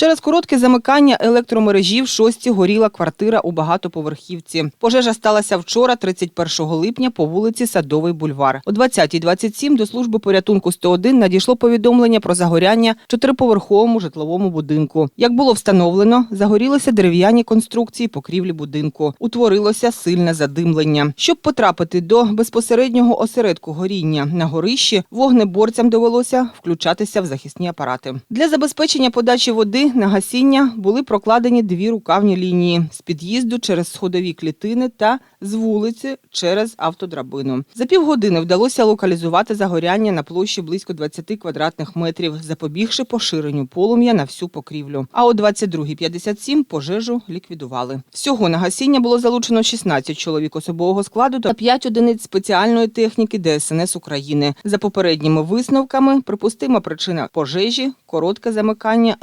Через коротке замикання електромережі в шості горіла квартира у багатоповерхівці. Пожежа сталася вчора, 31 липня, по вулиці Садовий бульвар. О 20.27 до служби порятунку 101 надійшло повідомлення про загоряння чотириповерховому житловому будинку. Як було встановлено, загорілися дерев'яні конструкції покрівлі будинку. Утворилося сильне задимлення. Щоб потрапити до безпосереднього осередку горіння на горищі, вогнеборцям довелося включатися в захисні апарати. Для забезпечення подачі води на гасіння були прокладені дві рукавні лінії з під'їзду через сходові клітини та з вулиці через автодрабину. За півгодини вдалося локалізувати загоряння на площі близько 20 квадратних метрів, запобігши поширенню полум'я на всю покрівлю. А о 22.57 пожежу ліквідували. Всього на гасіння було залучено 16 чоловік особового складу та 5 одиниць спеціальної техніки ДСНС України. За попередніми висновками, припустима причина пожежі коротке замикання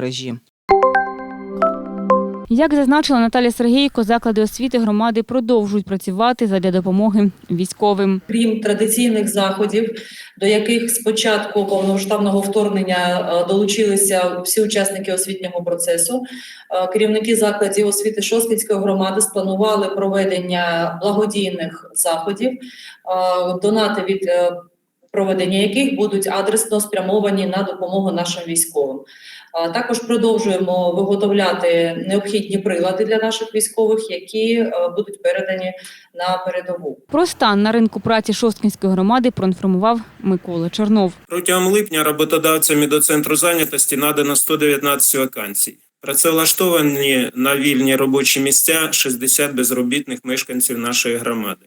електромережі. Як зазначила Наталя Сергійко, заклади освіти громади продовжують працювати задля допомоги військовим. крім традиційних заходів, до яких з початку повномасштабного вторгнення е, долучилися всі учасники освітнього процесу. е, Керівники закладів освіти Шосткінської громади спланували проведення благодійних заходів, е, донати від проведення яких будуть адресно спрямовані на допомогу нашим військовим. А Також продовжуємо виготовляти необхідні прилади для наших військових, які е, будуть передані на передову. Про стан на ринку праці Шосткінської громади проінформував Микола Чернов. Протягом липня роботодавцями до центру зайнятості надано 119 вакансій. Працевлаштовані на вільні робочі місця 60 безробітних мешканців нашої громади.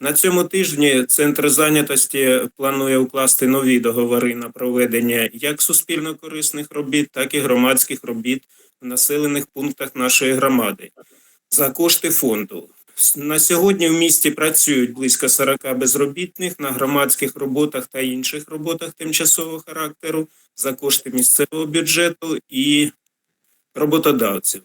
На цьому тижні центр зайнятості планує укласти нові договори на проведення як суспільно-корисних робіт, так і громадських робіт в населених пунктах нашої громади за кошти фонду. На сьогодні в місті працюють близько 40 безробітних на громадських роботах та інших роботах тимчасового характеру за кошти місцевого бюджету і роботодавців.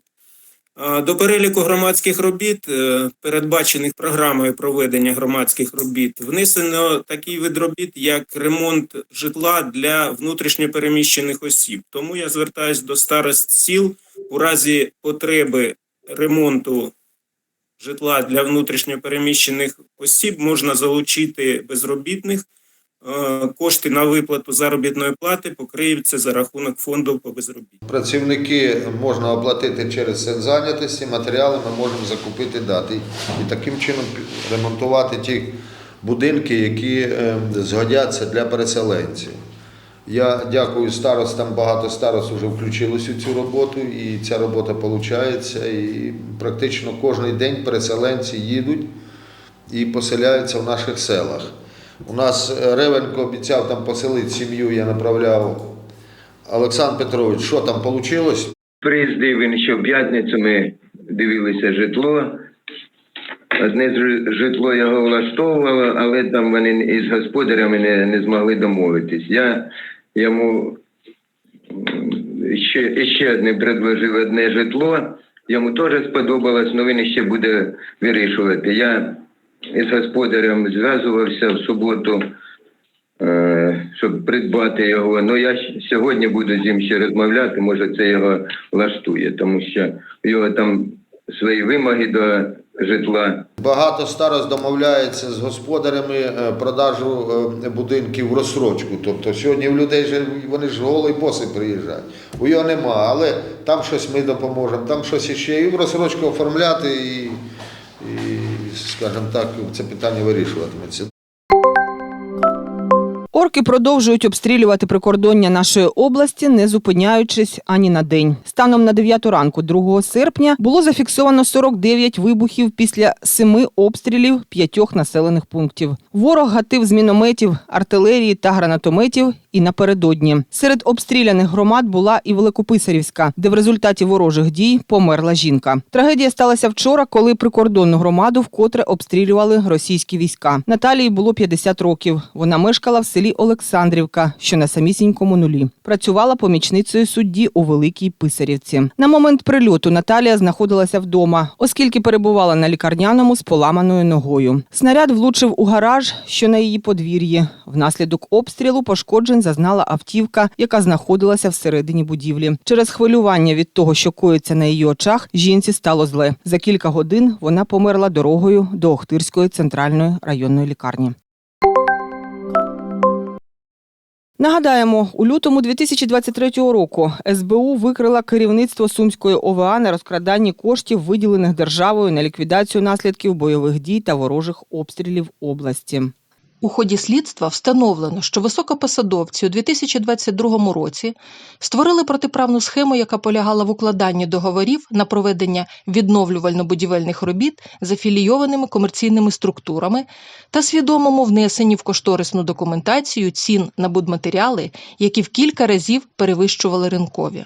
До переліку громадських робіт, е, передбачених програмою проведення громадських робіт, внесено такий вид робіт, як ремонт житла для внутрішньопереміщених осіб. Тому я звертаюся до старост сіл у разі потреби ремонту житла для внутрішньопереміщених осіб можна залучити безробітних. Е, Кошти на виплату заробітної плати покриються за рахунок фонду по безробіттю. Працівники можна оплатити через зайнятості, матеріали ми можемо закупити дати і таким чином ремонтувати ті будинки, які е, згодяться для переселенців. Я дякую старостам, багато старост вже включилось у цю роботу, і ця робота виходить. І практично кожен день переселенці їдуть і поселяються в наших селах. У нас е, Ревенко обіцяв там поселити сім'ю, я направляв. Олександр Петрович, що там вийшло? Приїздив він ще в п'ятницю, ми дивилися житло. Одне житло його влаштовувало, але там вони із господарями не, не змогли домовитись. Я йому ще, ще одне предложив одне житло, йому теж сподобалось, але він ще буде вирішувати. Я із господарем зв'язувався в суботу, е, щоб придбати його. Ну я сьогодні буду з ним ще розмовляти, може це його влаштує, тому що в його там свої вимоги до житла. Багато старост домовляється з господарями е, продажу е, будинків в розсрочку. Тобто сьогодні в людей же вони ж голий боси приїжджають. У його нема, але там щось ми допоможемо, там щось іще. І в розсрочку оформляти, і скажімо так, це питання вирішуватиметься. Орки продовжують обстрілювати прикордоння нашої області, не зупиняючись ані на день. Станом на 9 ранку 2 серпня було зафіксовано 49 вибухів після семи обстрілів п'ятьох населених пунктів. Ворог гатив з мінометів, артилерії та гранатометів і напередодні. Серед обстріляних громад була і Великописарівська, де в результаті ворожих дій померла жінка. Трагедія сталася вчора, коли прикордонну громаду вкотре обстрілювали російські війська. Наталії було 50 років. Вона мешкала в селі Олександрівка, що на самісінькому нулі. Працювала помічницею судді у Великій Писарівці. На момент прильоту Наталія знаходилася вдома, оскільки перебувала на лікарняному з поламаною ногою. Снаряд влучив у гараж, що на її подвір'ї. Внаслідок обстрілу пошкоджень зазнала автівка, яка знаходилася всередині будівлі. Через хвилювання від того, що коїться на її очах, жінці стало зле. За кілька годин вона померла дорогою до Охтирської центральної районної лікарні. Нагадаємо, у лютому 2023 року СБУ викрила керівництво Сумської ОВА на розкраданні коштів, виділених державою на ліквідацію наслідків бойових дій та ворожих обстрілів області. У ході слідства встановлено, що високопосадовці у 2022 році створили протиправну схему, яка полягала в укладанні договорів на проведення відновлювально-будівельних робіт з афілійованими комерційними структурами та свідомому внесенні в кошторисну документацію цін на будматеріали, які в кілька разів перевищували ринкові.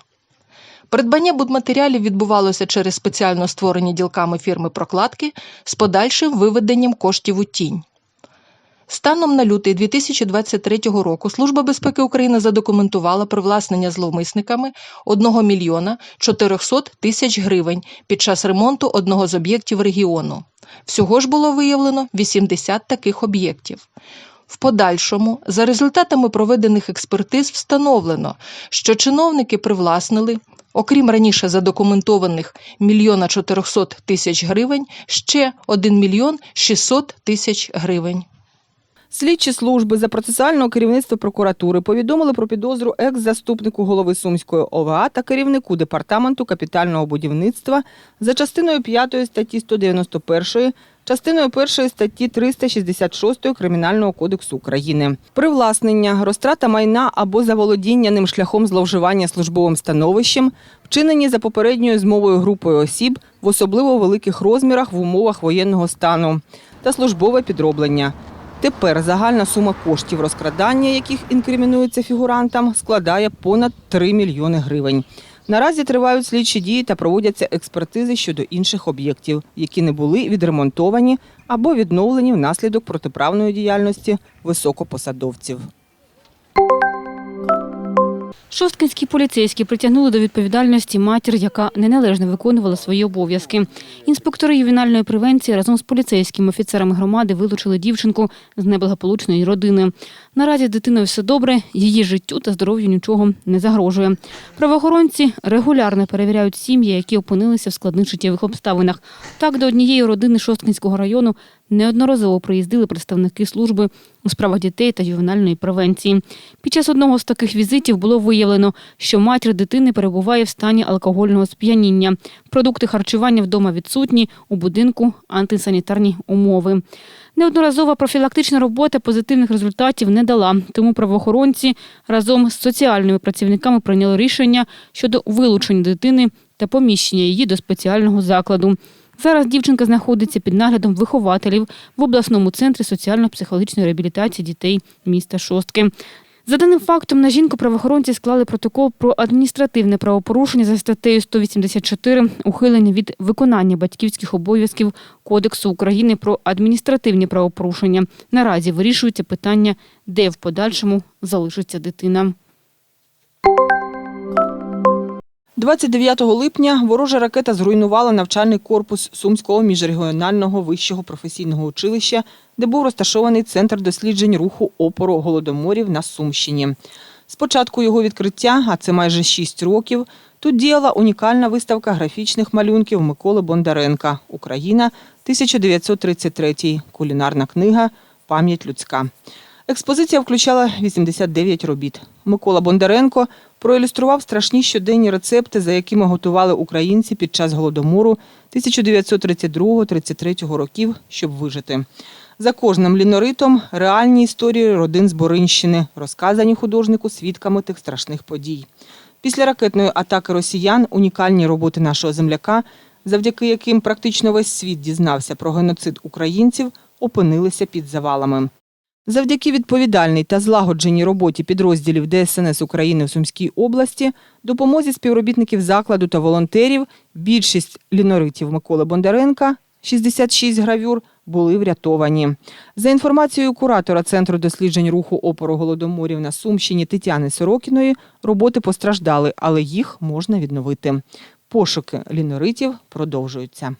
Придбання будматеріалів відбувалося через спеціально створені ділками фірми прокладки з подальшим виведенням коштів у тінь. Станом на лютий 2023 року Служба безпеки України задокументувала привласнення зловмисниками 1 мільйона 400 тисяч гривень під час ремонту одного з об'єктів регіону. Всього ж було виявлено 80 таких об'єктів. В подальшому, за результатами проведених експертиз, встановлено, що чиновники привласнили, окрім раніше задокументованих 1 400 тисяч гривень, ще 1 мільйон 600 тисяч гривень. Слідчі служби за процесуального керівництва прокуратури повідомили про підозру екс-заступнику голови Сумської ОВА та керівнику департаменту капітального будівництва за частиною 5 статті 191, частиною 1 статті 366 Кримінального кодексу України. Привласнення, розтрата майна або заволодіння ним шляхом зловживання службовим становищем, вчинені за попередньою змовою групою осіб в особливо великих розмірах в умовах воєнного стану та службове підроблення. Тепер загальна сума коштів розкрадання, яких інкримінується фігурантам, складає понад 3 мільйони гривень. Наразі тривають слідчі дії та проводяться експертизи щодо інших об'єктів, які не були відремонтовані або відновлені внаслідок протиправної діяльності високопосадовців. Шосткинські поліцейські притягнули до відповідальності матір, яка неналежно виконувала свої обов'язки. Інспектори ювенальної превенції разом з поліцейськими офіцерами громади вилучили дівчинку з неблагополучної родини. Наразі з дитиною все добре, її життю та здоров'ю нічого не загрожує. Правоохоронці регулярно перевіряють сім'ї, які опинилися в складних життєвих обставинах. Так, до однієї родини Шосткинського району неодноразово приїздили представники служби у справах дітей та ювенальної превенції. Під час одного з таких візитів було виявлено, що матір дитини перебуває в стані алкогольного сп'яніння. Продукти харчування вдома відсутні, у будинку антисанітарні умови. Неодноразова профілактична робота позитивних результатів не дала, тому правоохоронці разом з соціальними працівниками прийняли рішення щодо вилучення дитини та поміщення її до спеціального закладу. Зараз дівчинка знаходиться під наглядом вихователів в обласному центрі соціально-психологічної реабілітації дітей міста Шостки. За даним фактом на жінку правоохоронці склали протокол про адміністративне правопорушення за статтею 184 ухилення від виконання батьківських обов'язків Кодексу України про адміністративні правопорушення. Наразі вирішується питання, де в подальшому залишиться дитина. 29 липня ворожа ракета зруйнувала навчальний корпус Сумського міжрегіонального вищого професійного училища, де був розташований центр досліджень руху опору голодоморів на Сумщині. З початку його відкриття, а це майже 6 років, тут діяла унікальна виставка графічних малюнків Миколи Бондаренка Україна 1933. Кулінарна книга Пам'ять людська. Експозиція включала 89 робіт. Микола Бондаренко проілюстрував страшні щоденні рецепти, за якими готували українці під час голодомору 1932-33 років, щоб вижити. За кожним ліноритом реальні історії родин з Боринщини, розказані художнику свідками тих страшних подій. Після ракетної атаки росіян унікальні роботи нашого земляка, завдяки яким практично весь світ дізнався про геноцид українців, опинилися під завалами. Завдяки відповідальній та злагодженій роботі підрозділів ДСНС України в Сумській області, допомозі співробітників закладу та волонтерів, більшість ліноритів Миколи Бондаренка, 66 гравюр, були врятовані. За інформацією куратора Центру досліджень руху опору голодоморів на Сумщині Тетяни Сорокіної, роботи постраждали, але їх можна відновити. Пошуки ліноритів продовжуються.